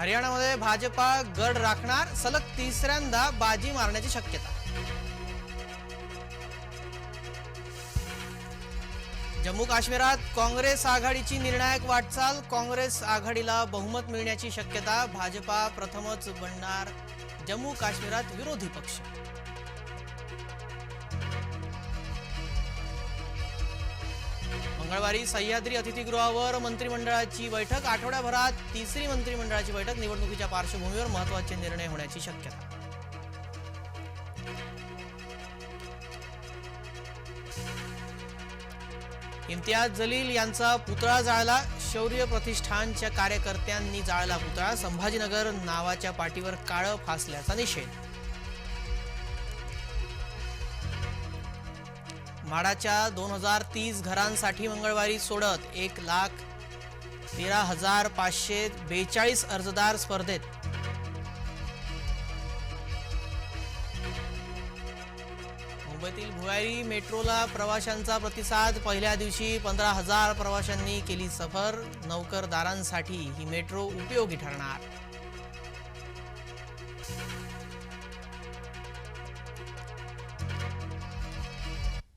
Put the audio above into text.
हरियाणामध्ये भाजपा गड राखणार सलग तिसऱ्यांदा बाजी मारण्याची शक्यता. जम्मू काश्मीरात काँग्रेस आघाडीची निर्णायक वाटचाल काँग्रेस आघाडीला बहुमत मिळण्याची शक्यता भाजपा प्रथमच बनणार जम्मू काश्मीरात विरोधी पक्ष. मंगळवारी सह्याद्री अतिथीगृहावर मंत्रिमंडळाची बैठक. आठवड्याभरात तिसरी मंत्रिमंडळाची बैठक निवडणुकीच्या पार्श्वभूमीवर महत्त्वाचे निर्णय होण्याची शक्यता. इम्तियाज जलील यांचा पुतळा जाळला. शौर्य प्रतिष्ठानच्या कार्यकर्त्यांनी जाळला पुतळा. संभाजीनगर नावाच्या पाठीवर काळं फासल्याचा निषेध. म्हाडाच्या दोन हजार तीस घरांसाठी मंगळवारी सोडत एक लाख तेरा हजार पाचशे बेचाळीस अर्जदार स्पर्धेत. मुंबईतील भुयारी मेट्रोला प्रवाशांचा प्रतिसाद. पहिल्या दिवशी पंधरा हजार प्रवाशांनी केली सफर. नौकरदारांसाठी ही मेट्रो उपयोगी ठरणार.